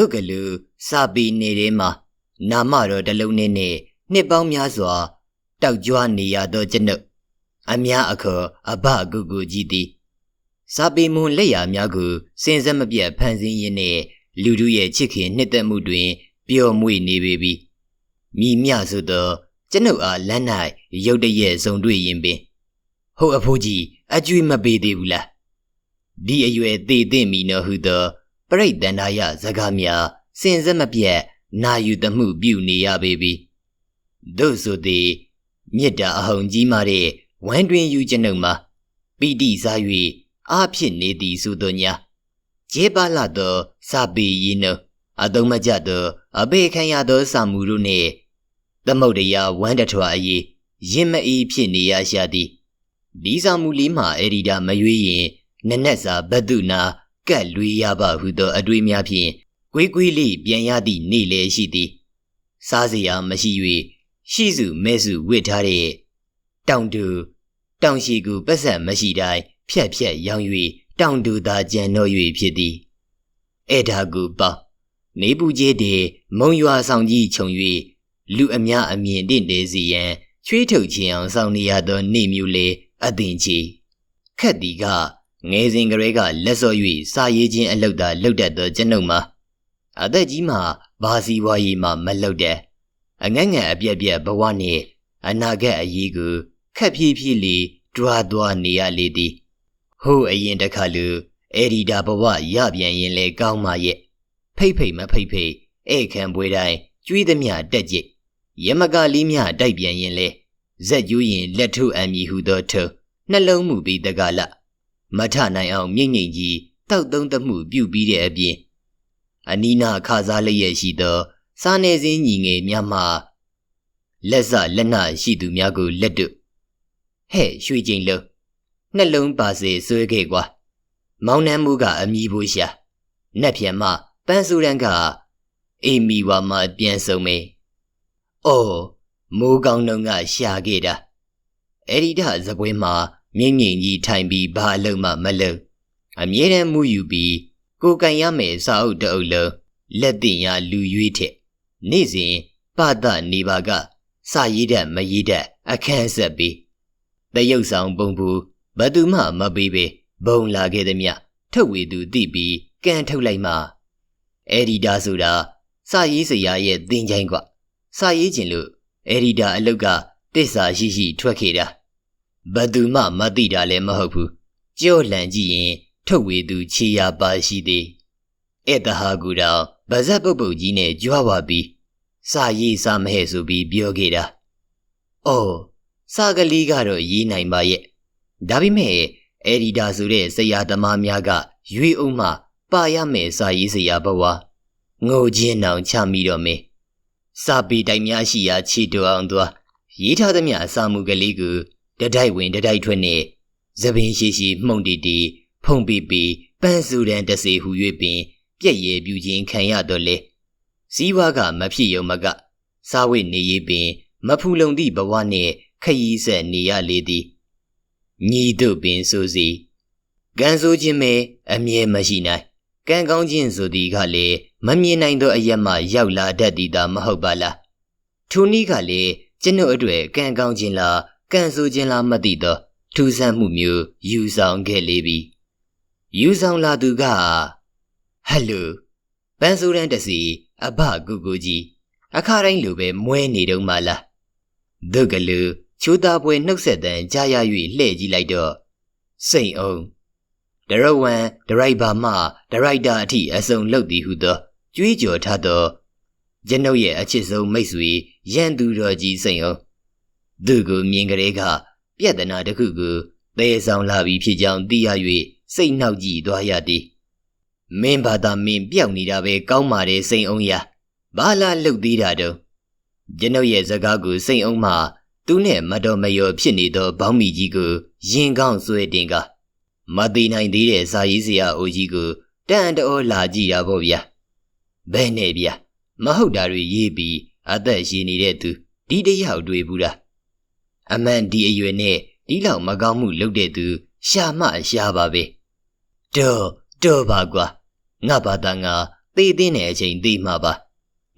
ရှေဒုကလူစာပီနေထဲမှာနာမတော်တစ်လုံးနဲ့နဲ့နှစ်ပေါင်းများစွာ တောက်ကြွနေရသောကျွန်ုပ်အများအခေါ်အဘကုကုကြီးသည်စာပေမွန်လက်ရာများကိုစင်စက်မပြတ်ဖန်ဆင်းရင်းနဲ့လူတို့ရဲ့ချစ်ခင်နှစ်သက်မှုတွင်ပျော်မွေ့နေပေပြီမိမြဆိုသောကျွန်ုပ်အားလမ်း၌ရုတ်တရက်စုံတွေ့ရင်ပင်ဟုတ်အဖိုးကြီးအကျွေးမပေးသေးဘူးလားဒီအရွယ်သေးသိမီနော်ဟုသော ပရိတ်တန္တာယစကားများစင်စက်မပြတ်နာယူသမှုပြုနေရပေပြီတို့ဆိုသည်မြစ်တာအဟုန်ကြီးမာတဲ့ဝမ်းတွင်ယူကျွန်ုပ်မှာပိတိစား၍အားဖြစ်နေသည်ဆိုသောညာကျေပါလာသောစာပေရင်းနှအတုံးမကြသောအဘေခံရသောစာမှုတို့နှင့်သမုတ်တရားဝမ်းတထွာအရေးရင်မအေးဖြစ်နေရရှာသည်ဒီစာမှုလေးမှာအရီဒါမရွေးရင်နနက်စာဘဒ္ဒနာ ကတ်လွေရပါဟုသောအတွေ့များဖြင့်ကွေးကွေးလေးပြန်ရသည့်နေ့လည်းရှိသည်စားစရာမရှိ၍ရှိစုမဲစုဝစ်ထားတဲ့တောင်တူတောင်ရှိကူပတ်စံမရှိတိုင်းဖြက်ဖြက်ရောင်း၍တောင်တူသာကြံတော့၍ဖြစ်သည်အဲ့ဒါကူပေါ့နေပူကြီးတဲ့မုံရွာဆောင်ကြီးခြုံ၍လူအများအမြင်တင့်နေစီရန်ချွေးထုတ်ခြင်းအောင်ဆောင်နေရသောနေမျိုးလေအသင်ချီခက်တီက ငယ်စဉ်ကလေးကလက်စော့၍စာရေးခြင်းအလုပ်သာလုပ်တတ်သောကျွန်ုပ်မှာအသက်ကြီးမှဘာစီဝါရီမှမလုပ်တဲ့အငတ်ငတ်အပြက်ပြက်ဘဝနှင့်အနာဂတ်အရေးကိုခက်ဖြည်းဖြည်းလေးတွားသွားနေရလေသည်ဟိုအရင်တခါလူအေဒီတာဘဝရပြန်ရင်လေကောင်းပါရဲ့ဖိတ်ဖိတ်မဖိတ်ဖိတ်ဧခံပွဲတိုင်းကျွေးသမျှတက်ကြည့်ရမကလေးမြတိုက်ပြန်ရင်လေဇက်ကျူးရင်လက်ထုအံမည်ဟုသောထုံနှလုံးမူပြီးတကလ မထနိုင်အောင်မြင့်ငိမ့်ကြီးတောက်သုံးသမှုပြုပြီးတဲ့အပြင်အနီးနာခါစားလျက်ရှိသော စားနေစင်းညီငယ်များမှလက်စလက်နရှိသူများကိုလက်တုဟဲ့ရွှေကျင်လုံးနှလုံးပါစေဆွဲခဲ့ကွာမောင်နှမ်းမှုကအမီဖို့ရှာနက်ပြန်မှပန်းစုရန်ကအေမီဝါမှပြန်ဆုံးမေအော်မိုးကောင်းတော့ကရှာခဲ့တာအဲ့ဒီတဇပွဲမှာ မြင့်မြင့်ကြီးထိုင်ပြီးဘာအလုံးမှမလုပ်အမြဲတမ်းမှုယူပြီးကိုကန်ရမယ်စာအုပ်တအုပ်လုံးလက်တင်ရလူရွေးထက်နေ့စဉ်ပဒနေပါကစာရေးတတ်မရေးတတ်အခန်းဆက်ပြီးတရုပ်ဆောင်ပုံပူဘသူမှမပေးပေဘုံလာခဲ့သည်မြထုတ်ဝေသူသိပြီးကန်ထုတ်လိုက်မှအဲ့ဒီဒါဆိုတာစာရေးစရာရဲ့သင်ချိုင်းကွစာရေးခြင်းလို့အဲ့ဒီဒါအလုတ်ကတစ္ဆာရှိရှိထွက်ခဲ့တာ ဘသူမှမသိတာလည်းမဟုတ်ဘူးကြော့လန့်ကြည့်ရင်ထုတ်ဝေသူခြေရာပါရှိသေးအဲ့တဟာကူတော့ဗဇက်ပုတ်ပုတ်ကြီးနဲ့ကြွားပါပြီးစာရေးစာမဟဲ့ဆိုပြီးပြောခဲ့တာ။အော်စာကလေးကတော့ရေးနိုင်ပါရဲ့။ဒါပေမဲ့အဲ့ဒီဒါဆိုတဲ့ဆရာသမားများကရွေးအောင်မှပါရမယ်စာရေးစရာဘဝငိုချင်းနောင်ချမိတော့မေစာပေတိုင်များရှိရာခြေတော်အောင်သွားရေးထားသမျှအစာမှုကလေးကို တတိုက်ဝင်တတိုက်ထွက်နဲ့သပင်ရှိရှိမှုန်တီတီဖုန်ပီပီပန်းစုတန်တစေဟူ၍ပင် ပြက်ရည်ပြူခြင်းခံရတော့လေစည်းဝါးကမဖြစ်ရုံမကစားဝိနေရေးပင် မဖူလုံသည့်ဘဝနှင့်ခရီးဆက်နေရလေသည်ညီတို့ပင်ဆိုစီကံဆိုခြင်းမဲအမြဲမရှိနိုင်ကံကောင်းခြင်းဆိုသည်ကလည်းမမြင်နိုင်သောအရက်မှရောက်လာတတ်သည်သာမဟုတ်ပါလားထိုနည်းကလည်းကျွန်ုပ်အတွေ့ကံကောင်းခြင်းလား ကံဆိုခြင်းလားမသိသောထူးဆန်းမှုမျိုးယူဆောင်ခဲ့လေပြီယူဆောင်လာသူကဟယ်လိုပန်းစိုးရန်တစီအဘကူကူကြီးအခါတိုင်းလိုပဲမွဲနေတော့မှလားဒုကလူချိုးသားပွဲနှုတ်ဆက်တန်ကြားရ၍လှဲ့ကြည့်လိုက်တော့စိန်အောင်ဒရဝမ်ဒရိုက်ဘာမှဒရိုက်တာအထိအစုံလုပ်သည်ဟုသောကြွေးကြော်ထားသောကျွန်ုပ်ရဲ့အချစ်ဆုံးမိတ်ဆွေရန်သူတော်ကြီးစိန်အောင် သူကိုမြင်ကလေးကပြက်တနာတစ်ခုကိုသေဆောင်လာပြီးဖြစ်ကြောင်းသိရ၍စိတ်နှောက်ကြည့်သွားရသည်မင်းဘာသာမင်းပြောက်နေတာပဲကောင်းပါတယ်စိန်အောင်ရဘာလာလှုပ်သေးတာတော့ကျွန်ုပ်ရဲ့စကားကိုစိန်အောင်မှသူနဲ့မတော်မရောဖြစ်နေသောဘောင်းမီကြီးကိုရင်ကောင်းဆွဲတင်ကမသိနိုင်သေးတဲ့စာရေးစရာအိုကြီးကိုတန်တော်လာကြည့်တာပေါ့ဗျာဘယ်နဲ့ဗျာမဟုတ်တာတွေရေးပြီးအသက်ရှင်နေတဲ့သူဒီတယောက်တွေ့ဘူးလား အမှန်ဒီအရွယ်နဲ့ဒီလောက်မကောင်းမှုလုပ်တဲ့သူရှာမှရှာပါပဲတော့တော်ပါကွာငါဘာသာငါသေတဲ့တဲ့အချိန်သေမှာပါ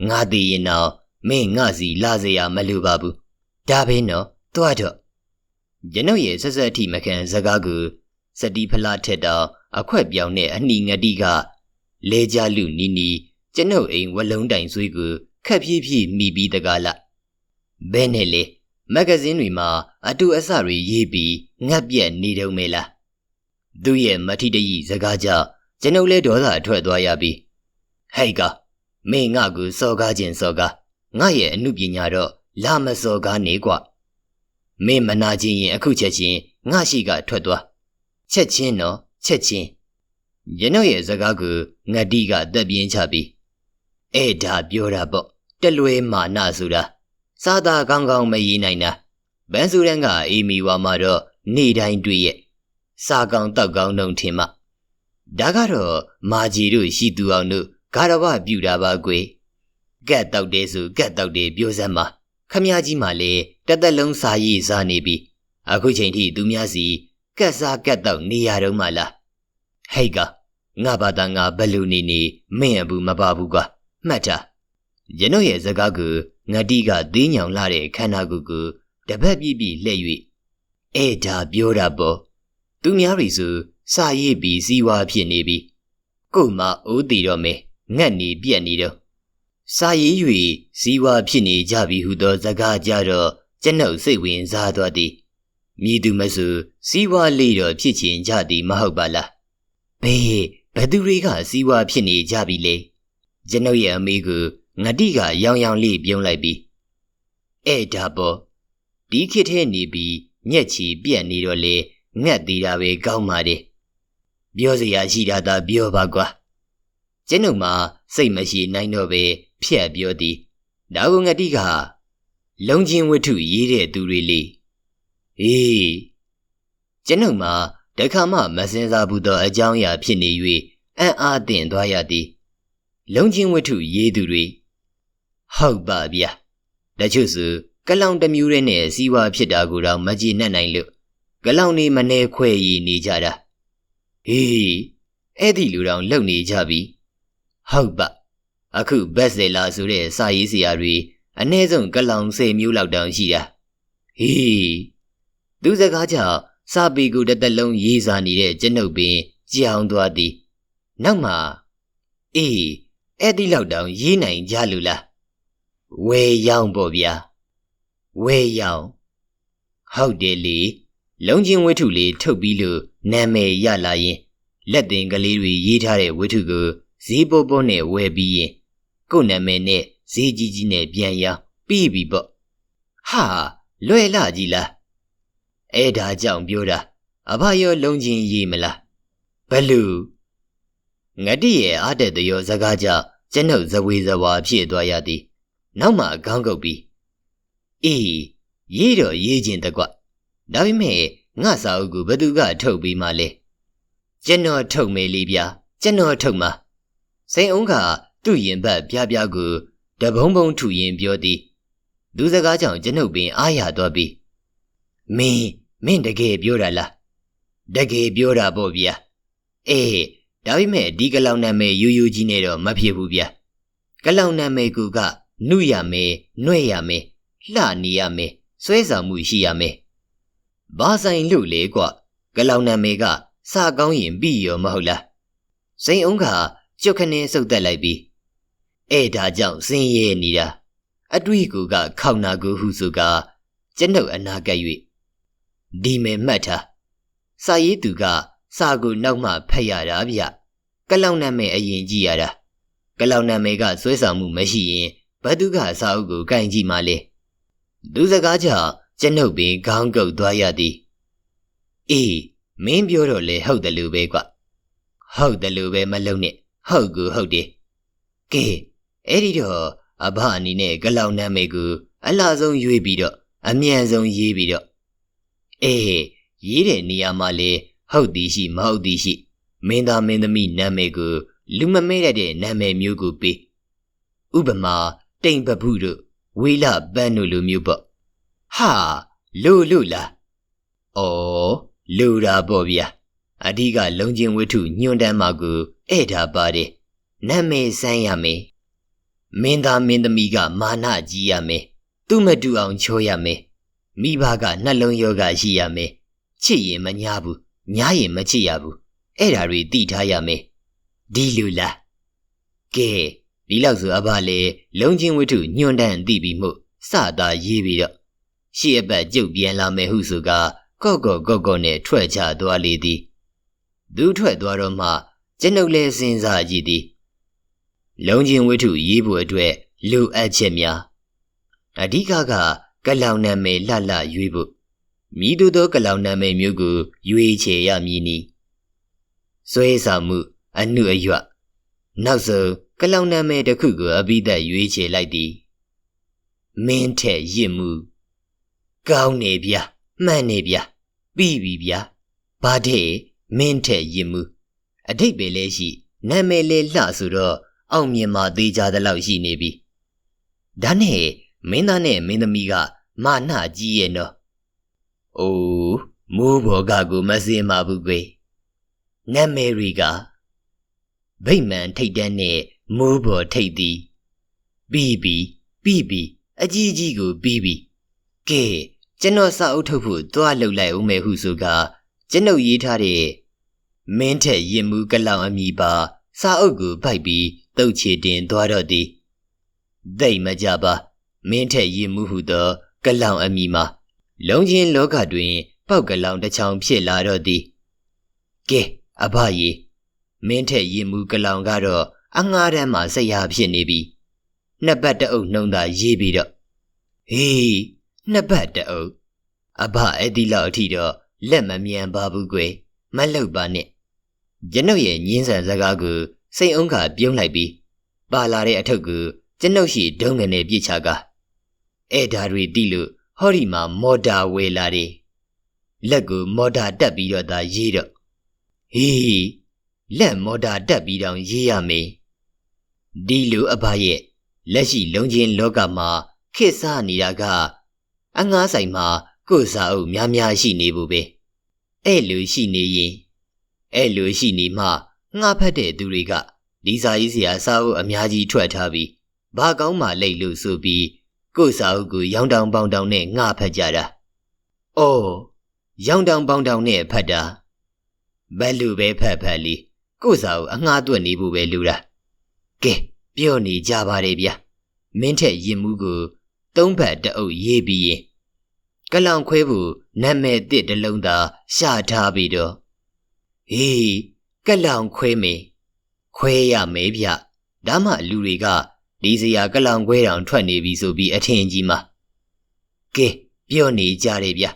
ငါသေရင်တော့မင်းငါစီလာစရာမလိုပါဘူးဒါပဲနော်တွားတော့ကျွန်ုပ်ရဲ့ဆက်ဆက်အထိမခံစကားကိုစတီဖလားထက်တော့အခွက်ပြောင်တဲ့အနှီငတိကလဲကြလူနီနီကျွန်ုပ်အိမ်ဝလုံးတိုင်ဆွေးကိုခက်ဖြည်းဖြည်းမိပြီးတကားလားဘဲနဲ့လေ မဂ္ဂဇင်းတွေမှာအတူအဆတွေရေးပြီးငတ်ပြက်နေတုံးမေလားသူရဲ့မထီတရီစကားကြောင့်ကျွန်ုပ်လည်းဒေါသအထွက်သွားရပြီဟဲ့ကမင်းငါကိုစော်ကားခြင်းစော်ကားငါရဲ့အမှုပညာတော့လာမစော်ကားနေကွမင်းမနာခြင်းရင်အခုချက်ချင်းငါရှိကထွက်သွားချက်ချင်းတော့ချက်ချင်းရနော့ရဲ့စကားကိုငတိကတက်ပြင်းချပြီးအဲ့ဒါပြောတာပေါ့တလွဲမာနဆိုတာ စားတာကောင်းကောင်းမရည်နိုင်တာဘန်ဆူရန်ကအေမီဝါမှာတော့နေတိုင်းတွေ့ရဲ့စားကောင်းတောက်ကောင်းနှုံထင်မှဒါကတော့မာကြီးတို့ရှိသူအောင်တို့ဂါရဝပြူတာပါကွယ်ကက်တောက်တယ်ဆိုကက်တောက်တယ်ပြောစမ်းပါခမကြီးမှလည်းတသက်လုံးစာရည်စားနေပြီအခုချိန်ထိသူများစီကက်စားကက်တောက်နေရတော့မှလားဟိတ်ကငါဘာသာငါဘလူနေနေမင်းအဘူးမပါဘူးကွာမှတ်တာရနော့ရဲ့စကားကို ငတိကသေးညောင်လာတဲ့ခန္ဓာကိုယ်ကိုတပတ်ပြည့်ပြည့်လှည့်၍အဲ့ဒါပြောတာပေါ့သူများတွေဆိုစာရေးပြီးစီးဝါဖြစ်နေပြီကို့မှာအိုးတီတော့မယ်ငတ်နေပြက်နေတော့စာရေး၍စီးဝါဖြစ်နေကြပြီဟုသောစကားကြတော့ကျွန်ုပ်စိတ်ဝင်စားသွားသည်မြည်သူမဆိုစီးဝါလေးတော့ဖြစ်ချင်ကြသည်မဟုတ်ပါလားဘေးဘသူတွေကစီးဝါဖြစ်နေကြပြီလေကျွန်ုပ်ရဲ့အမေက ငတိကရောင်ရောင်လေးပြုံးလိုက်ပြီးအဲ့ဒါပေါ့ဒီခေတ်ထဲနေပြီးညက်ချီပြက်နေတော့လေငတ်သေးတာပဲကောင်းပါတယ်ပြောစရာရှိတာသာပြောပါကွာကျွန်ုပ်မှာစိတ်မရှိနိုင်တော့ပဲဖြက်ပြောသည်ဒါကငတိကလုံချင်းဝတ္ထုရေးတဲ့သူတွေလေဟေးကျွန်ုပ်မှာတခါမှမစင်စားဘူးသောအကြောင်းအရာဖြစ်နေ၍အံ့အားသင့်သွားရသည်လုံချင်းဝတ္ထုရေးသူတွေ ဟုတ်ပါဗျာတချို့ဆိုကလောင်တစ်မျိုးရဲနဲ့စီဝါဖြစ်တာကိုတော့မကြည့်နဲ့နိုင်လို့ကလောင်နေမနေခွဲရည်နေကြတာဟေးအဲ့ဒီလူတော်လုံနေကြပြီဟုတ်ပါအခုဘက်ဆယ်လာဆိုတဲ့စာရေးဆရာတွေအ ਨੇ ဆုံးကလောင်၁၀မျိုးလောက်တောင်ရှိတာဟေးသူစကားကြောင့်စာပေကူတစ်သက်လုံးရေးစားနေတဲ့ကျွန်ုပ်ပင်ကြောင်သွားသည်နောက်မှအေးအဲ့ဒီလောက်တောင်ရေးနိုင်ကြလို့လား ဝဲရောင်ပေါ့ဗျာဝဲရောင်ဟုတ်တယ်လေလုံချင်းဝတ္ထုလေးထုတ်ပြီးလို့နာမည်ရလာရင်လက်တင်ကလေးတွေရေးထားတဲ့ဝတ္ထုကိုဈေးပေါ်ပေါ်နဲ့ဝယ်ပြီးရင်ကို့နာမည်နဲ့ဈေးကြီးကြီးနဲ့ပြန်ရောင်းပြီးပြီပေါ့ဟာလွယ်လာကြီးလားအဲ့ဒါကြောင့်ပြောတာအဘရောလုံချင်းရေးမလားဘလူငတိရဲ့အားတဲ့တရောစကားကြောင့်ကျွန်ုပ်ဇဝေဇဝါဖြစ်သွားရသည် နောက်မှခေါင်းကုပ်ပြီးအေးရေးတော့ရေးခြင်းတကွဒါပေမဲ့ငါစာအုပ်ကိုဘသူကထုတ်ပြီးမှလဲကျွန်တော်ထုတ်မယ်လေဗျာကျွန်တော်ထုတ်မှာစိန်အောင်ကသူ့ရင်ဘတ်ပြပြကိုတဘုံဘုံထူရင်ပြောသည်လူစကားကြောင့်ကျွန်ုပ်ပင်အားရသွားပြီမင်းမင်းတကယ်ပြောတာလားတကယ်ပြောတာပေါ့ဗျာအေးဒါပေမဲ့ဒီကလောင်နာမည်ယူယူကြီးနဲ့တော့မဖြစ်ဘူးဗျာကလောင်နာမည်ကူက နှုရမယ်နှွဲ့ရမယ်လှနေရမယ်ဆွဲဆောင်မှုရှိရမယ်ဘာဆိုင်လို့လေကွကလောင်နာမည်ကစာကောင်းရင်ပြီးရောမဟုတ်လားစိန်အောင်ကကြွက်ခနဲ့စုပ်တက်လိုက်ပြီးအဲ့ဒါကြောင့်စင်းရဲနေတာအတွေ့ကူကခေါနာကူဟုဆိုကကျွန်ုပ်အနာကပ်၍ဒီမဲ့မှတ်ထားစာရေးသူကစာကိုနောက်မှဖတ်ရတာဗျကလောင်နာမည်အရင်ကြည့်ရတာကလောင်နာမည်ကဆွဲဆောင်မှုမရှိရင် ဘသူကစာအုပ်ကိုကင်ကြည့်မှလဲလူစကားကြောင့်ကျွန်ုပ်ပင်ခေါင်းကုပ်သွားရသည်အေးမင်းပြောတော့လေဟုတ်တယ်လို့ပဲကွဟုတ်တယ်လို့ပဲမလုံနဲ့ဟုတ်ကူဟုတ်တယ်ကဲအဲ့ဒီတော့အဘအနေနဲ့ကလောင်နာမည်ကိုအလားဆုံးရွေးပြီးတော့အမြန်ဆုံးရေးပြီးတော့အေးရေးတဲ့နေရာမှာလေဟုတ်သည်ရှိမဟုတ်သည်ရှိမင်းသားမင်းသမီးနာမည်ကိုလူမမဲတဲ့နာမည်မျိုးကိုပေးဥပမာ တိမ်ပပုတို့ဝေလပန်းတို့လိုမျိုးပေါ့ဟာလို့လို့လားဩလူတာပေါ့ဗျာအဓိကလုံချင်းဝတ္ထုညွန်တမ်းမှာကိုအဲ့ဒါပါတယ်နာမည်ဆန်းရမယ်မင်းသားမင်းသမီးကမာနကြီးရမယ်သူမတူအောင်ချိုးရမယ်မိဘကနှလုံးယောဂရှိရမယ်ချစ်ရင်မညာဘူးညားရင်မချစ်ရဘူးအဲ့ဒါတွေသိထားရမယ်ဒီလူလားကဲ ဒီလောက်ဆိုအဘလေလုံချင်းဝတ္ထုညွန်တမ်းသိပြီးမှုစတာရေးပြီးတော့ရှေ့အပတ်ကြုတ်ပြန်လာမယ်ဟုဆိုကကော့ကော့ကော့ကော့နဲ့ထွက်ချသွားလေသည်သူထွက်သွားတော့မှကျွန်ုပ်လည်းစဉ်းစားကြည့်သည်လုံချင်းဝတ္ထုရေးဖို့အတွက်လိုအပ်ချက်များအဓိကကကလောင်နာမည်လှလှရွေးဖို့မိသူသောကလောင်နာမည်မျိုးကိုရွေးချယ်ရမည်နီစွဲဆောင်မှုအနှုအယွနောက်ဆုံး ကလောင်နာမည်တစ်ခုကိုအပိသက်ရွေးချယ်လိုက်သည်မင်းထက်ရစ်မှုကောင်းနေဗျာမှန်နေဗျာပြီးပြီဗျာဘာတဲ့မင်းထက်ရစ်မှုအတိတ်ပဲလဲရှိနာမည်လေလှဆိုတော့အောင်မြင်မှသေးကြသလောက်ရှိနေပြီဒါနဲ့မင်းသားနဲ့မင်းသမီးကမာနကြီးရဲ့နော်အိုးမိုးဘော်ကကိုမစင်ပါဘူးကွယ်နာမည်တွေကဗိမာန်ထိတ်တန်းနဲ့ မိုးဘော်ထိတ်သည်ပြီးပြီပြီးပြီအကြီးကြီးကိုပြီးပြီကဲကျွန်တော်စာအုပ်ထုတ်ဖို့သွားလှုပ်လိုက်ဦးမယ်ဟုဆိုကကျွန်ုပ်ရေးထားတဲ့မင်းထက်ရင်မှုကလောင်အမိပါစာအုပ်ကိုပိုက်ပြီးတုတ်ချေတင်သွားတော့သည်ဒိတ်မကြပါမင်းထက်ရင်မှုဟုသောကလောင်အမိမှာလုံချင်းလောကတွင် ပောက်ကလောင်တစ်ချောင်ဖြစ်လာတော့သည်ကဲအဘရေမင်းထက်ရင်မှုကလောင်ကတော့ အငှားတန်းမှာဆက်ရဖြစ်နေပြီနှစ်ပတ်တအုပ်နှုံသာရေးပြီးတော့ဟေးနှစ်ပတ်တအုပ်အဘအဲ့ဒီလောက်အထိတော့လက်မမြန်ပါဘူးကွယ်မလောက်ပါနဲ့ကျွန်ုပ်ရဲ့ညင်းဆန်စကားကိုစိတ်အုံးခါပြုံးလိုက်ပြီးပါလာတဲ့အထုပ်ကိုကျွန်ုပ်ရှိဒုံငနဲ့ပြစ်ချကအဲ့ဒါတွေတိလို့ဟောဒီမှာမော်တာဝယ်လာတယ်လက်ကိုမော်တာတက်ပြီးတော့သာရေးတော့ဟေးလက်မော်တာတက်ပြီးတော့ရေးရမယ် ဒီလိုအဘရဲ့လက်ရှိလုံချင်းလောကမှာခေတ်စားနေတာကအငားဆိုင်မှာကိုယ်စာအုပ်များများရှိနေဘူးပဲအဲ့လိုရှိနေရင်အဲ့လိုရှိနေမှငှားဖက်တဲ့သူတွေကဒီစာရေးစရာစာအုပ်အများကြီးထွက်ထားပြီးဘာကောင်းမှလိတ်လို့ဆိုပြီးကိုယ်စာအုပ်ကိုရောင်တောင်ပေါင်တောင်နဲ့ငှားဖက်ကြတာ။အော်ရောင်တောင်ပေါင်တောင်နဲ့ဖက်တာဘယ်လိုပဲဖက်ဖက်လီကိုယ်စာအုပ်အငှားသွက်နေဖို့ပဲလူတာ။ ကဲပြောနေကြပါတယ်ဗျာ။မင်းထက်ရင်မှုကိုသုံးဖက်တအုပ်ရေးပြီးရင်ကလောင်ခွဲဖို့နာမည်တစ်တလုံးသာရှာထားပြီးတော့ဟေးကလောင်ခွဲမေခွဲရမေဗျဒါမှလူတွေကဒီစရာကလောင်ခွဲတောင်ထွက်နေပြီဆိုပြီးအထင်ကြီးမှာကဲပြောနေကြတယ်ဗျ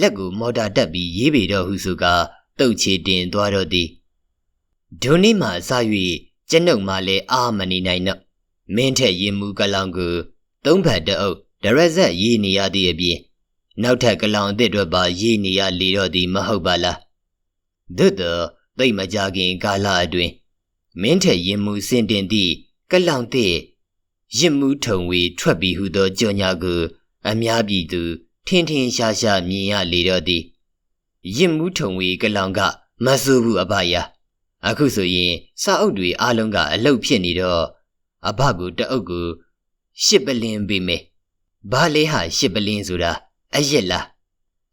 လက်ကိုမော်တာတက်ပြီးရေးပေတော့ဟုဆိုကတုတ်ချေတင်သွားတော့သည်ဒုနေ့မှစ၍ ကျွန်ုပ်မှလည်းအာမနေနိုင်တော့မင်းထက်ရင်မူကလောင်ကိုသုံးဖက်တအုပ်ဒရက်ဆက်ရေးနေရသည့်အပြင်နောက်ထပ်ကလောင်အစ်စ်တွေပါရေးနေရလေတော့သည်မဟုတ်ပါလားဒွတ်တော်သိမကြခင်ကာလအတွင်းမင်းထက်ရင်မူစင်တင်သည့်ကလောင်သည့်ရင်မူထုံဝေထွက်ပြီးဟုသောကြော်ညာကိုအများပြည်သူထင်ထင်ရှားရှားမြင်ရလေတော့သည်ရင်မူထုံဝေကလောင်ကမဆူဘူးအဘယာ အခုဆိုရင်စာအုပ်တွေအားလုံးကအလုတ်ဖြစ်နေတော့အဘကိုတအုပ်ကိုရှစ်ပလင်းပေးမယ်ဘာလဲဟာရှစ်ပလင်းဆိုတာအရက်လား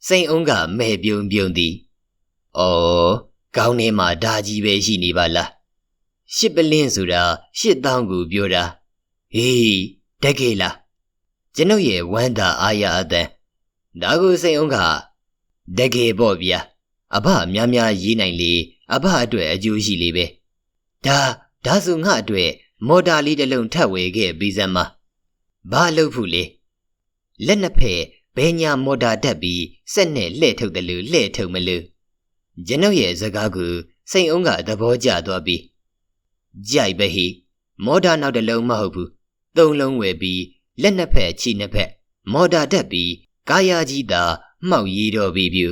စိန်အုံးကမဲပြုံပြုံသည်။အော်ကောင်းထဲမှာဓာကြီးပဲရှိနေပါလား။ရှစ်ပလင်းဆိုတာရှစ်တောင်းကိုပြောတာ။ဟေးတကယ်လား။ကျွန်ုပ်ရဲ့ဝမ်းသာအားရအသံဒါကိုစိန်အုံးကတကယ်ပေါ့ဗျာ။အဘများများရေးနိုင်လေ အဘအတွက်အကျိုးရှိလေပဲ။ဒါဒါဆိုငါအတွက်မော်တာလေးတစ်လုံးထပ်ဝယ်ခဲ့ပြီးစမ်းမ။ဘာလုပ်ဖို့လဲ။လက်နှစ်ဖက်ဘဲညာမော်တာတက်ပြီးစက်နဲ့လှဲ့ထုတ်တယ်လို့လှဲ့ထုတ်မလို့ကျွန်ုပ်ရဲ့စကားကိုစိန်အုံးကသဘောကျသွားပြီးကြိုက်ပဲဟိမော်တာနောက်တစ်လုံးမဟုတ်ဘူးသုံးလုံးဝယ်ပြီးလက်နှစ်ဖက်ခြေနှစ်ဖက်မော်တာတက်ပြီးကာယာကြီးသာမှောက်ရည်တော့ပြီပြူ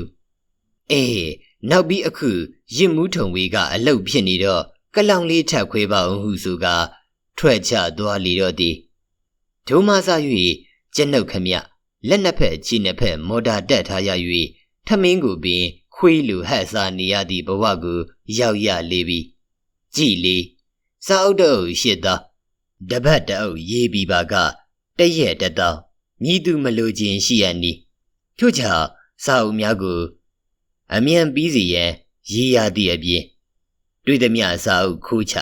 အေး နောက်ပြီးအခုရစ်မှုထုံဝေကအလုတ်ဖြစ်နေတော့ကလောင်လေးထပ်ခွေးပါအောင်ဟုဆိုကထွက်ချသွားလေတော့သည်ဒုမဆ၍ကျနှုတ်ခမလက်နှစ်ဖက်ခြေနှစ်ဖက်မော်တာတက်ထားရ၍ထမင်းကိုပင် ခွေးလူဟက်စားနေရသည့်ဘဝကိုရောက်ရလေပြီကြည်လေစာအုပ်တအုပ်ရှိသောတပတ်တအုပ်ရေးပြီးပါကတရက်တတောင်မြည်သူမလိုခြင်းရှိရနီထို့ကြောင့်စာအုပ်များကို အမြန်ပြီးစီရန်ရေးရသည့်အပြင်တွေ့သည်မြစာအုပ်ခိုးချ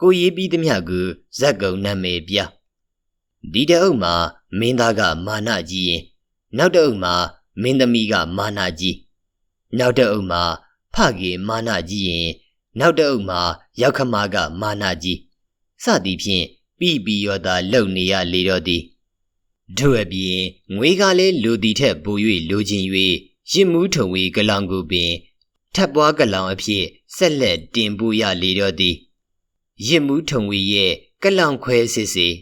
ကိုရေးပြီးသည်မြကိုဇက်ကုံနာမည်ပြဒီတအုပ်မှာမင်းသားကမာနကြီးရင်နောက်တအုပ်မှာမင်းသမီးကမာနကြီးနောက်တအုပ်မှာဖကေမာနကြီးရင်နောက်တအုပ်မှာရောက်ခမကမာနကြီးစသည်ဖြင့်ပြီးပြီးရောသာလုံနေရလေတော့သည်တို့အပြင်ငွေကလည်းလူတီထက်ပို၍လိုချင်၍ ရစ်မှုထုံဝေကလောင်ကိုပင်ထပ်ပွားကလောင်အဖြစ်ဆက်လက်တင်ပို့ရလေတော့သည်ရစ်မှုထုံဝေရဲ့ကလောင်ခွဲစစ်စစ်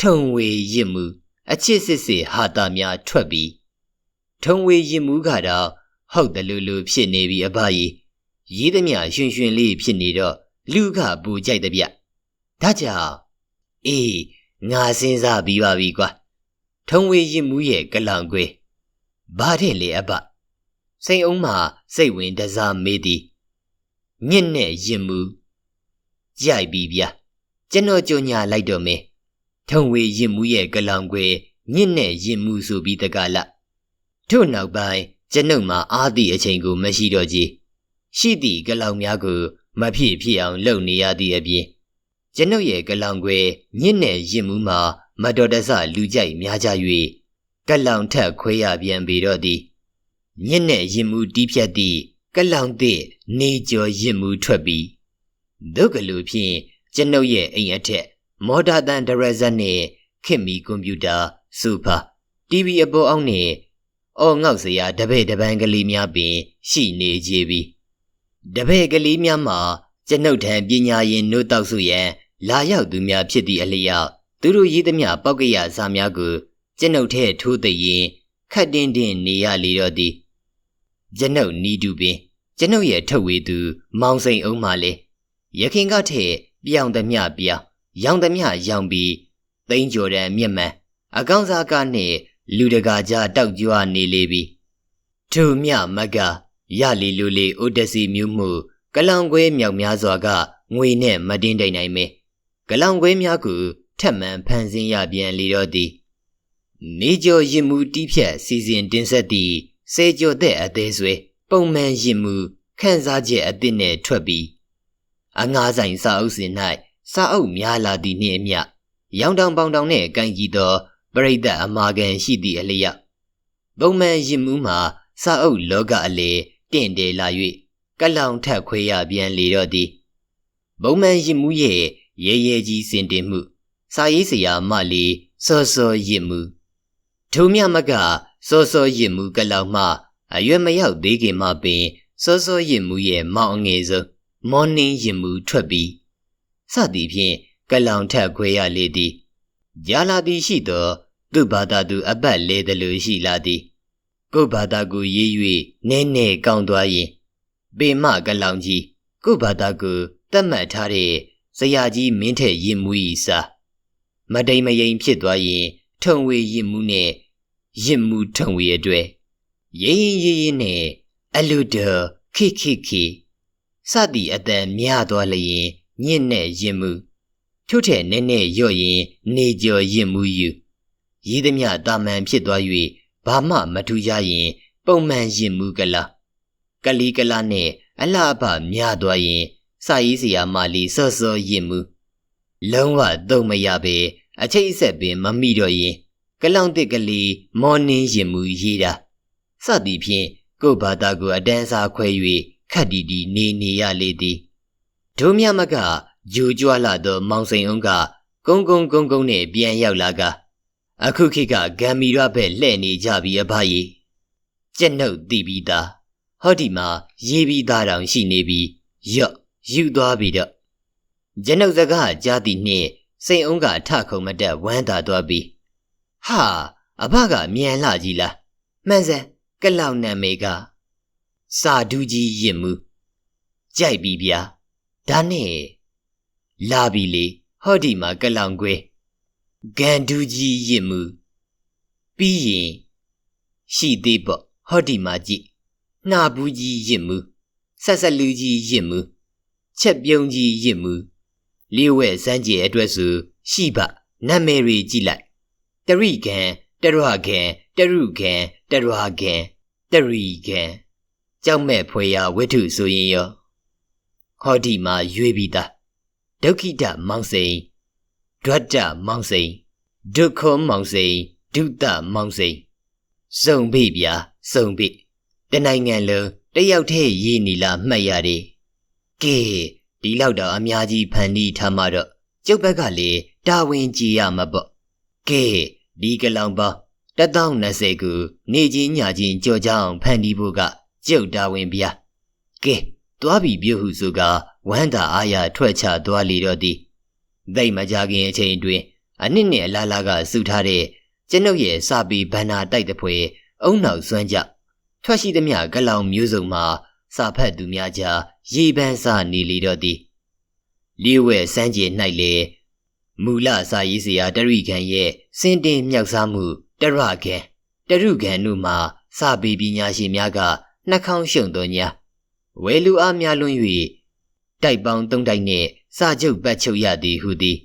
ထုံဝေရစ်မှုအချစ်စစ်စစ်ဟာတာများထွက်ပြီးထုံဝေရစ်မှုကတော့ဟုတ်တယ်လို့လို့ဖြစ်နေပြီအဘကြီးရေးသည်မြရွှင်ရွှင်လေးဖြစ်နေတော့လူကပူကြိုက်တဲ့ဗျဒါကြောင့်အေးငါစဉ်းစားပြီးပါပြီကွာထုံဝေရင်မူးရဲ့ကလောင်ကွယ်ဘာတဲ့လေအဘ စိန်အောင်မှစိတ်ဝင်တစားမေးသည်ညစ်နဲ့ရင်မူကြိုက်ပြီဗျာကျွန်တော်ကြညာလိုက်တော့မယ်ထုံဝေရင်မူးရဲ့ကလောင်ကွယ်ညစ်နဲ့ရင်မူဆိုပြီးတကလထို့နောက်ပိုင်းကျွန်ုပ်မှာအားသည့်အချိန်ကိုမရှိတော့ကြီးရှိသည့်ကလောင်များကိုမဖြစ်ဖြစ်အောင်လုပ်နေရသည့်အပြင်ကျွန်ုပ်ရဲ့ကလောင်ကွယ်ညစ်နဲ့ရင်မူးမှာမတော်တဆလူကြိုက်များကြ၍ကလောင်ထက်ခွဲရပြန်ပေတော့သည် ညစ်နဲ့ရင်မူတီးဖြတ်သည့်ကလောင်သည့်နေကျော်ရင်မူထွက်ပြီးဒုက္ကလူဖြင့်ကျွန်ုပ်ရဲ့အိမ်အထက်မော်တာတန်ဒရက်ဇက်နှင့်ခင်မီကွန်ပျူတာစူဖာ TV အပေါ်အောက်နှင့်အော်ငေါက်စရာတပည့်တပန်းကလေးများပင် ရှိနေကြပြီတပည့်ကလေးများမှာကျွန်ုပ်ထံပညာရင်နှုတ်တောက်စုရန်လာရောက်သူများဖြစ်သည့်အလျောက်သူတို့ရေးသမျှပောက်ကရစာများကိုကျွန်ုပ်ထဲထိုးသိရင်ခတ်တင်းတင်းနေရလေတော့သည် ကျွန်ုပ်နီးတူပင်ကျွန်ုပ်ရဲ့ထုတ်ဝေသူ မောင်စိန်အောင်မှလေရခင်ကထက်ပြောင်သမျှပြောင်ရောင်သမျှရောင်ပြီးသိန်းကျော်တန်မြက်မှန်အကောင်းစားကနှင့်လူတကာကြားတောက်ကြွနေလေပြီထိုမြမကရလီလူလီအိုတစီမျိုးမှု ကလောင်ခွဲမြောက်များစွာကငွေနဲ့မတင်းတိန်နိုင်မေကလောင်ခွဲများကိုထက်မှန်ဖန်ဆင်းရပြန်လေတော့သည်နေကျော်ရင်မူတီးဖြတ်စီစဉ်တင်ဆက်သည့် စေကျော်တဲ့အသေးဆွဲပုံမှန်ရင်မူခန်းစားချက်အသစ်နဲ့ထွက်ပြီးအငားဆိုင်စာအုပ်စင်၌စာအုပ်များလာသည့်နှင့်အမျှရောင်တောင်ပေါင်တောင်နှင့်ကန်ကြည့်သောပရိသတ်အမာခံရှိသည့်အလျောက်ပုံမှန်ရင်မူမှာစာအုပ်လောကအလေတင့်တယ်လာ၍ကလောင်ထက်ခွေရပြန်လေတော့သည်ပုံမှန်ရင်မူရဲ့ရဲရဲကြီးစင်တင်မှုစာရေးဆရာမလေးစောစောရစ်မှုဒုမြမက စောစောရစ်မှုကလောက်မှအရွယ်မရောက်သေးခင်မှပင်စောစောရစ်မှုရဲ့မောင်အငယ်ဆုံးမော်နင်းရစ်မှုထွက်ပြီးစသည်ဖြင့်ကလောင်ထက်ခွဲရလေသည်ကြာလာသည်ရှိသောသူ့ဘာသာသူအပတ်လဲသလိုရှိလာသည်ကို့ဘာသာကိုရေး၍နဲနဲကောင်းသွားရင်ပေမကလောင်ကြီးကို့ဘာသာကိုတတ်မှတ်ထားတဲ့ဇရာကြီးမင်းထက်ရင်မူ၏စာမတိမ်မယိမ်ဖြစ်သွားရင် ထုံဝေရင်မှုနဲ့ ရင်မှုထုံဝေအတွက်ရင်ရင်ရင်ရင်နဲ့အလူတော်ခိခိခိစသည်အတန်များသွားလျင်ညင့်နဲ့ရင်မှုဖြုတ်တဲ့နဲနဲရော့ရင်နေကြော်ရင်မှုယူရည်သည်မြတာမန်ဖြစ်သွား၍ဘာမှမထူးကြရင် ပုံမှန်ရင်မှုကလားကလီကလာနဲ့အလှအပများသွားရင်စာရေးစရာမလေးစောစောရင်မှုလုံးဝသုံးမရပဲအချိတ်အဆက်ပင်မမိတော့ရင် ကလောင်တစ်ကလေးမော်နင်းရင်မှုရေးတာစသည်ဖြင့်ကို့ဘာသာကိုအတန်းစားခွဲ၍ခတ်တီတီနေနေရလေသည်ဒုမြမကဂျူကြွလာသောမောင်စိန်အောင်ကကုန်းကုန်းကုန်းကုန်းနဲ့ပြန်ရောက်လာကအခုခေတ်ကဂမ်မီရဘက်လှဲ့နေကြပြီအဖကြီးကျက်နှုတ်တီးပြီးသားဟောဒီမှာရေးပြီးသားတောင်ရှိနေပြီရော့ယူသွားပြီတော့ကျက်နှုတ်စကားကြားသည်နှင့်စိန်အုံးကထခုံမတက်ဝမ်းသာသွားပြီး ဟာအဘကမြန်လာကြီးလားမှန်စမ်းကလောက်နံမေကစာဒူးကြီးရင်မှုကြိုက်ပြီဗျာဒါနဲ့လာပြီလေဟောဒီမှာကလောင်ကွဲဂန်ဒူးကြီးရင်မှုပြီးရင်ရှိသေးပေါ့ဟောဒီမှာကြည့်နှာဘူးကြီးရစ်မှုဆက်ဆက်လူကြီးရစ်မှုချက်ပြုံးကြီးရစ်မှုလေးဝဲစမ်းကြည့်အတွက်ဆိုရှိပါနာမည်တွေကြည့်လိုက် တရိခံတရဟခံတရုခံတရဟခံတရိခံကြောက်မဲ့ဖွယ်ရာဝိထုဆိုရင်ရောဟောဒီမှာရွေးပြီးသားဒုက္ခိတမောင်စိန်ဒွတ်တမောင်စိန်ဒုက္ခမောင်စိန်ဒုတမောင်စိန်စုံပြီဗျာစုံပြီတနိုင်ငံလုံးတယောက်တည်းရည်နီလာမှတ်ရတယ်ကဲဒီလောက်တော့အများကြီးဖန်တီးထားမှတော့ကျုပ်ဘက်ကလေတာဝန်ကြည်ရမှာပေါ့ကဲ ဒီကလောင်ပေါင်း1020ခုနေချင်းညချင်းကြော်ကြအောင်ဖန်တီးဖို့ကကျုပ်တာဝန်ဗျာကဲသွားပြီပြုဟုဆိုကဝမ်းသာအားရထွက်ချသွားလေတော့သည်သိမကြခင်အချိန်အတွင်းအနစ်နဲ့အလားလားကစုထားတဲ့ကျွန်ုပ်ရဲ့စာပေဘန္နာတိုက်တဲ့ဖွယ်အုံနောက်စွမ်းကြထွက်ရှိသမျှကလောင်မျိုးစုံမှာစာဖတ်သူများကြားရေပန်းစာနေလေတော့သည်လေးဝဲစမ်းကြည်၌လေမူလစာရေးစရာတရိခံရဲ့ စင်တင်မြောက်စားမှုတရခံတရုခံတို့မှာစာပေပညာရှင်များကနှာခေါင်းရှုံတော်ညာဝဲလူအားများလွန်း၍တိုက်ပေါင်းသုံးတိုက်နှင့်စာချုပ်ပတ်ချုပ်ရသည်ဟုသည်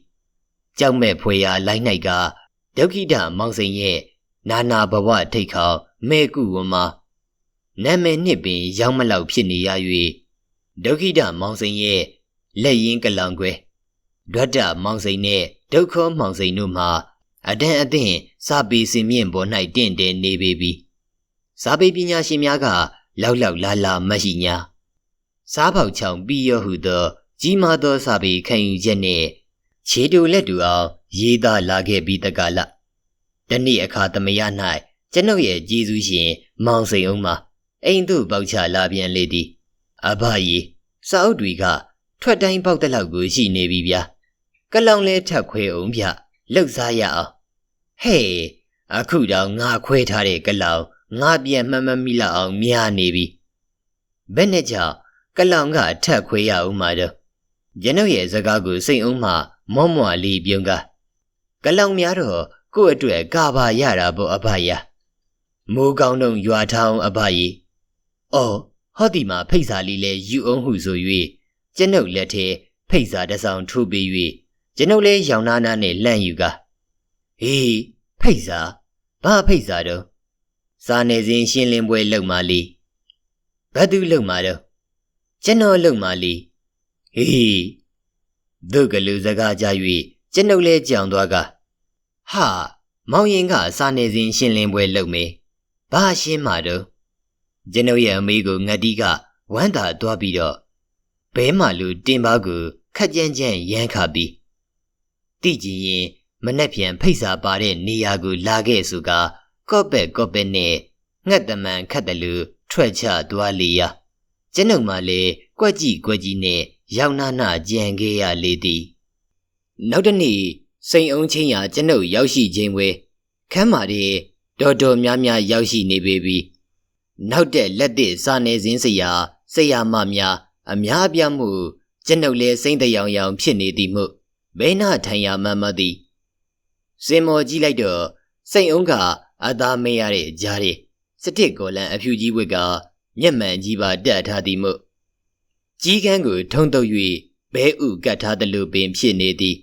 ကြောက်မဲ့ဖွယ်ရာလိုင်း၌ကဒုက္ခိတမောင်စိန်ရဲ့နာနာဘဝထိတ်ခေါမဲကုဝမနာမည်နှစ်ပင် ရောက်မလောက်ဖြစ်နေရ၍ဒုက္ခိတမောင်စိန်ရဲ့လက်ရင်းကလောင်ခွဲဒွတ်တမောင်စိန်နဲ့ဒုက္ခမောင်စိန်တို့မှာ အတန်အသင့်စာပေစင်မြင့်ပေါ်၌တင့်တယ်နေပေပြီစာပေပညာရှင်များကလောက်လောက်လာလာမရှိညာစားပေါက်ချောင်ပြီးရဟုသော ကြီးမားသောစာပေခံယူချက်နှင့်ခြေတူလက်တူအောင်ရေးသားလာခဲ့ပြီးတကလတနေ့အခါသမယ၌ကျွန်ုပ်ရဲ့ကျေးဇူးရှင် မောင်စိန်အောင်မှာအိမ်သို့ပေါက်ချလာပြန်လေသည်အဘကြီးစာအုပ်တွေကထွက်တိုင်းပေါက်တဲ့လောက်ကိုရှိနေပြီဗျာကလောင်လဲထက်ခွဲအောင်ဗျ လှုပ်စားရအောင်ဟေးအခုတော့ငါခွဲထားတဲ့ကလောင်ငါပြန်မှတ်မမိလောက်အောင်များနေပြီဘယ်နဲ့ကြောင့်ကလောင်ကအထက်ခွေရအောင်မှာတော့ကျွန်ုပ်ရဲ့စကားကိုစိတ်အောင်မှမော့မွာလေးပြုံးကကလောင်များတော့ကို့အတွက်ကာပါရတာပေါ့အဘယာမိုးကောင်းတော့ရွာထောင်းအဘကြီးအော်ဟောဒီမှာဖိတ်စာလေးလဲယူအောင်ဟုဆို၍ကျွန်ုပ်လက်ထဲဖိတ်စာတစ်စောင်ထိုးပေး၍ ကျွန်ုပ်လဲရောင်နာနာနဲ့လန့်ယူကဟေးဖိတ်စာဘာဖိတ်စာတော့စာနေစဉ်ရှင်းလင်းပွဲလုပ်မှလီဘသူလုပ်မှတော့ကျွန်တော်လုပ်မှလီဟေးဒုကလူစကားကြ၍ကျွန်ုပ်လဲကြောင်သွားကဟာမောင်ရင်ကစာနေစဉ်ရှင်းလင်းပွဲလုပ်မေဘာရှင်းမှတော့ကျွန်ုပ်ရဲ့အမေကိုငတ်တီးကဝမ်းသာသွားပြီးတော့ဘဲမှလူတင်ပါကိုခက်ကြမ်းကြမ်းရမ်းခါပြီး တိကြည်ရင်မနှက်ပြန်ဖိတ်စာပါတဲ့နေရာကိုလာခဲ့ဆိုကကော့ပက်ကော့ပက်နဲ့ငှက်တမန်ခတ်တယ်လို့ထွက်ချသွားလေရာကျွန်ုပ်မှလည်းကွက်ကြည့်ကွက်ကြည့်နဲ့ရောက်နာနာကြံခဲ့ရလေသည်နောက်တနေ့စိန်အောင်ချင်းရာကျွန်ုပ်ရောက်ရှိခြင်းဝဲခမ်းမာတဲ့တော်တော်များများရောက်ရှိနေပေပြီနောက်တဲ့လက်သစ်စာနေစင်းစရာဆရာမများအများအပြားမှုကျွန်ုပ်လည်းစိမ့်တရောင်ရောင်ဖြစ်နေသည်မှု ဘဲနာထိုင်ရမှမသည်စင်မော်ကြည့်လိုက်တော့စိန်အောင်ကအသားမေးရတဲ့ကြားတဲ့စတစ်ကော်လန်အဖြူကြီးဝက်ကမျက်မှန်ကြီးပါတက်ထားသည်မို့ကြီးကန်းကိုထုံတုပ်၍ဘဲဥကတ်ထားသလိုပင်ဖြစ်နေသည်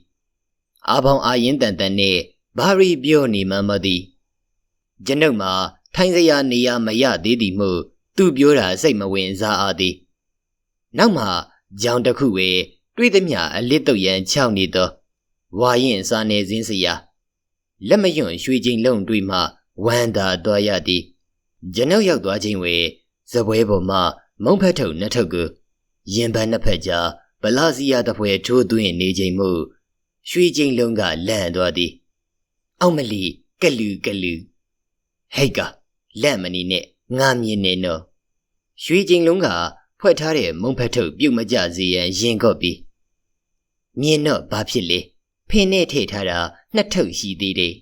အာပေါင်အာရင်တန်တန်နဲ့ဘာရီပြောနေမှမသည်ကျွန်ုပ်မှာထိုင်စရာနေရာမရသေးသည်မို့သူပြောတာစိတ်မဝင်စားအားသည်နောက်မှကြောင်တစ်ခုပဲ တွေးသည်မြအလစ်တုတ်ရန်ခြောက်နေသောဝါရင်စာနေစင်းစရာလက်မယွန့်ရွှေချင်းလုံးတွေမှဝမ်းသာသွားရသည်ကျွန်ုပ်ရောက်သွားခြင်းဝေဇပွဲပေါ်မှမုံဖက်ထုတ်နှစ်ထုပ်ကိုရင်ပန်းနှစ်ဖက်ကြားဗလာစီယာတပွဲထိုးသွင်းနေခြင်းမို့ရွှေချင်းလုံးကလန့်သွားသည်အောက်မလီကလူကလူဟိတ်ကလက်မနီနဲ့ငာမြင်နေတော့ရွှေချင်းလုံးကဖွဲ့ထားတဲ့မုံဖက်ထုတ်ပြုတ်မကြစေရန်ရင်ကော့ပြီး မြင်တော့ဘာဖြစ်လဲဖင်းနဲ့ထိထားတာနှစ်ထုပ်ရှိသေးတယ်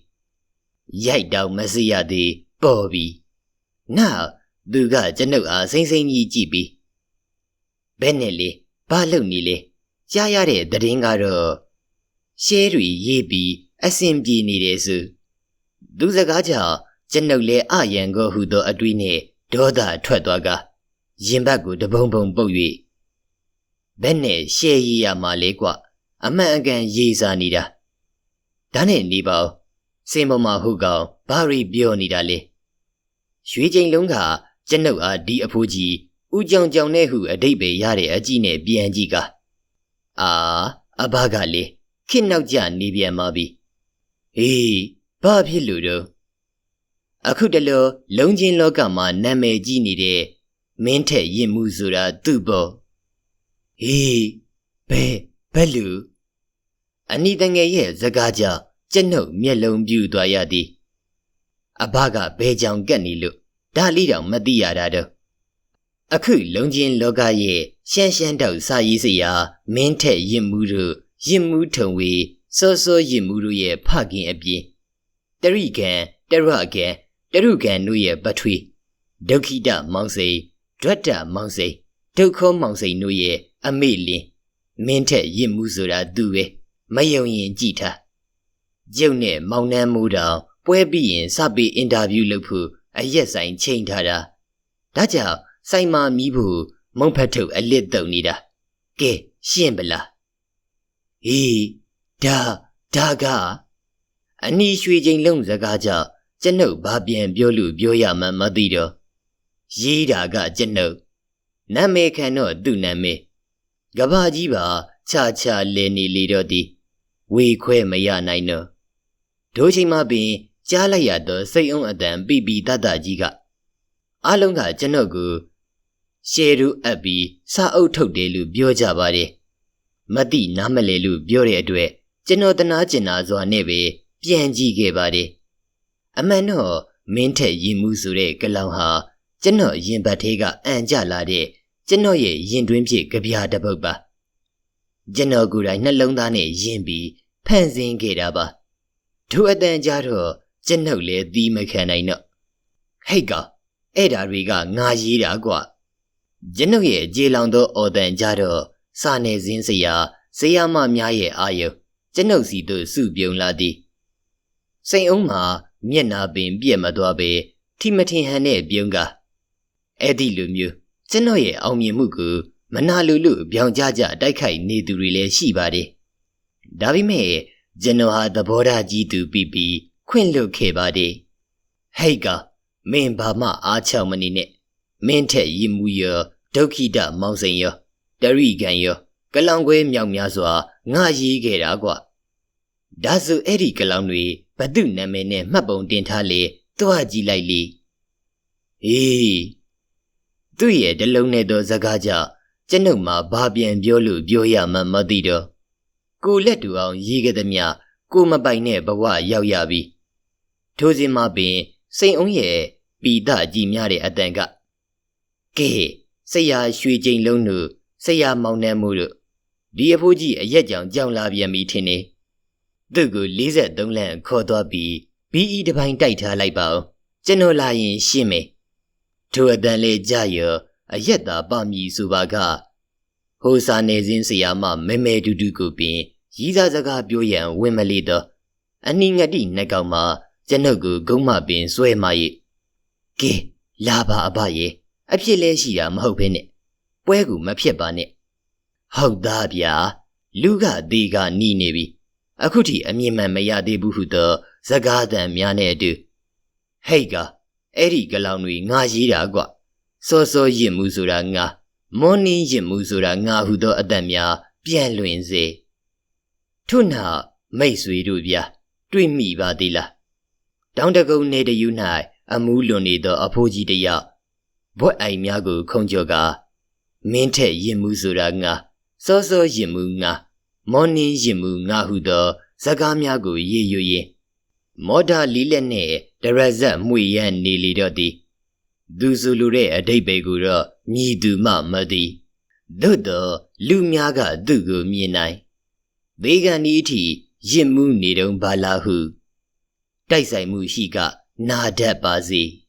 ရိုက်တော့မစရသေးပေါ်ပြီနောက်သူကကျွန်ုပ်အားစိမ့်စိမ့်ကြီးကြည့်ပြီးဘယ်နဲ့လဲဘာလုပ်နေလဲကြားရတဲ့သတင်းကတော့ရှဲတွေရေးပြီးအဆင်ပြေနေတယ်ဆိုသူစကားကြောင့်ကျွန်ုပ်လည်းအယံကိုဟုသောအတွေးနှင့်ဒေါသထွက်သွားကရင်ဘတ်ကိုတပုံပုံပုတ်၍ဘက်နဲ့ရှဲရည်ရမှာလေကွ အမှန်အကန်ရေးစားနေတာဒါနဲ့နေပါဦးစင်ပေါ်မှာဟုတ်ကောင်ဘာရီပြောနေတာလေရွှေချိန်လုံးကကျွန်ုပ်အားဒီအဖိုးကြီးဦးကြောင်ကြောင်နဲ့ဟုအတိတ်ပဲရတဲ့အကြည့်နဲ့ပြန်ကြည့်ကအာအဘကလေခစ်နောက်ကျနေပြန်ပါပြီဟေးဘာဖြစ်လို့တော့အခုတလောလုံးချင်းလောကမှာနာမည်ကြီးနေတဲ့မင်းထက်ရင်မှုဆိုတာသူ့ပေါ့ဟေးဘယ်ဘယ်လူ အနီတငယ်ရဲ့စကားကြောင့်ကျွန်ုပ်မျက်လုံးပြူသွားရသည်အဘကဘဲကြောင်ကက်နေလို့ဒါလီတောင်မသိရတာတော့အခုလုံးချင်းလောကရဲ့ရှမ်းရှမ်းတောက်စာရေးစရာမင်းထက်ရင်မှုတို့ရင်မှုထုံဝေစောစောရင်မှုတို့ရဲ့ဖခင်အပြင်တရိကံတရကံတရုကံတို့ရဲ့ပထွေဒုက္ခိတမောင်စိန်ဒွတ်တမောင်စိန်ဒုက္ခမောင်စိန်တို့ရဲ့အမေလင်းမင်းထက်ရင်မှုဆိုတာသူပဲ မယုံရင်ကြည်ထားကျုပ်နဲ့မောင်နှမ်းမိုးတောင်ပွဲပြီးရင်စပေးအင်တာဗျူးလုပ်ဖို့အရက်ဆိုင်ချိန်ထားတာဒါကြောင့်ဆိုင်မာမီးဖို့မုံဖတ်ထုတ်အလစ်တုံနေတာကဲရှင်းပလားဟေးဒါဒါကအနီရွှေချိန်လုံးစကားကြောင့်ကျွန်ုပ်ဘာပြန်ပြောလို့ပြောရမှန်းမသိတော့ရေးတာကကျွန်ုပ်နာမည်ခံတော့သူ့နာမည်ကဘာကြီးပါခြားခြားလဲနေလေတော့သည် ဝေခွဲမရနိုင်တော့ဒိုးချိန်မှပင်ကြားလိုက်ရသောစိတ်အုံအတန်ပိပိတတကြီးကအလုံးကကျွန်ုပ်ကိုရှယ်ရူအပ်ပြီးစာအုပ်ထုတ်တယ်လို့ပြောကြပါတယ်မတိနားမလဲလို့ပြောတဲ့အတွက်ကျွန်တော်တနာကျင်နာစွာနဲ့ပဲပြန်ကြည့်ခဲ့ပါတယ်အမှန်တော့မင်းထက်ရင်မှုဆိုတဲ့ကလောင်ဟာကျွန်တော်ရင်ဘတ်သေးကအံကြလာတဲ့ကျွန်တော်ရဲ့ရင်တွင်းဖြစ်ကြပြားတစ်ပုတ်ပါကျွန်တော်ကိုယ်တိုင်နှလုံးသားနဲ့ယဉ်ပြီး ဖန်ဆင်းခဲ့တာပါထိုအတန်ကြတော့ကျွန်ုပ်လည်းသီးမခံနိုင်တော့ဟိတ်ကအဲ့ဓာတွေကငါရေးတာကွာကျွန်ုပ်ရဲ့ကြေလောင်သောအော်တန်ကြတော့စာနယ်ဇင်းစရာဇေယမများရဲ့အာယုကျွန်ုပ်စီသို့စုပြုံလာသည်စိန်အုံးမှာမျက်နာပင်ပြက်မသွားပဲထိမထင်ဟန်နဲ့ပြုံးကအဲ့ဒီလိုမျိုးကျွန်တော်ရဲ့အောင်မြင်မှုကိုမနာလိုလို့ပြောင်ကြကြတိုက်ခိုက်နေသူတွေလည်းရှိပါတယ် ဒါပေမဲ့ကျွန်တော်ဟာသဘောထားကြီးသူပြီးပြီးခွင့်လွတ်ခဲ့ပါတယ်ဟိတ်ကမင်းဘာမှအားချောက်မနေနဲ့မင်းထက်ရင်မူရဒုက္ခိတမောင်စိန်ရတရိကံရကလောင်ခွဲမြောက်များစွာငါရေးခဲ့တာကွာဒါဆိုအဲ့ဒီကလောင်တွေဘသူနာမည်နဲ့မှတ်ပုံတင်ထားလေသွားကြည့်လိုက်လေဟေးသူ့ရဲ့တလုံးနဲ့သောစကားကြောင့်ကျွန်ုပ်မှာဘာပြန်ပြောလို့ပြောရမှမသိတော့ ကိုလက်တူအောင်ရေးခဲ့သည်မြကိုမပိုင်တဲ့ဘဝရောက်ရပြီထိုစဉ်မှာပင်စိန်အုံးရဲ့ပီတကြီးများတဲ့အတန်ကကဲဆရာရွှေကျိန်လုံးတို့ဆရာမောင်နှံမှုတို့ဒီအဖိုးကြီးအရက်ကြောင်ကြောင်လာပြန်ပြီထင်နေသူ့ကို43လမ်းခေါ်သွားပြီးဘီအီတပိုင်းတိုက်ထားလိုက်ပါဦးကျွန်တော်လာရင်ရှင်းမယ်ထိုအတန်လေးကြရအရက်သာပမည်ဆိုပါကဟိုစာနေစင်းဆရာမမဲမဲတူတူကိုပင် ရီးစားစကားပြောရန်ဝင်မလီတော့အနှိငတိနှက်ကောင်မှာကျွန်ုပ်ကိုဂုံးမပင်ဆွဲမရဲ့ကဲလာပါအဘရဲ့အဖြစ်လဲရှိတာမဟုတ်ဘဲနဲ့ပွဲကူမဖြစ်ပါနဲ့ဟုတ်သားဗျာလူကသေးကနီးနေပြီအခုထိအမြင်မှန်မရသေးဘူးဟုသောစကားသံများနဲ့အတူဟိတ်ကအဲ့ဒီကလောင်တွေငါရေးတာကွစောစောရင်မှုဆိုတာငါမော်နင်းရင်မှုဆိုတာငါဟုသောအတန်များပြန်လွင်စေ ထုနာမိတ်ဆွေတို့ဗျာတွေ့မိပါသေးလားတောင်တကုန်းနေတယူ၌အမူးလွန်နေသော အဖိုးကြီးတယောက်ဘွက်အိုင်များကို ခုံကြော်ကမင်းထက်ရင်မှုဆိုတာငါစောစောရင်မှုငါမော်နင်းရင်မှုငါဟုသောဇကားများကိုရေးရွရင်မော်ဒါလီလက်နှင့်ဒရဇက်မှွေရန်နေလေတော့သည်သူဆိုလိုတဲ့အတိတ်ပဲကိုတော့မြည်သူမှမသိသို့တော့လူများကသူ့ကိုမြင်နိုင် ဘေဂန်ဒီအထိရစ်မှုနေတုံးဘာလာဟုတိုက်ဆိုင်မှုရှိက နာတတ်ပါစေ။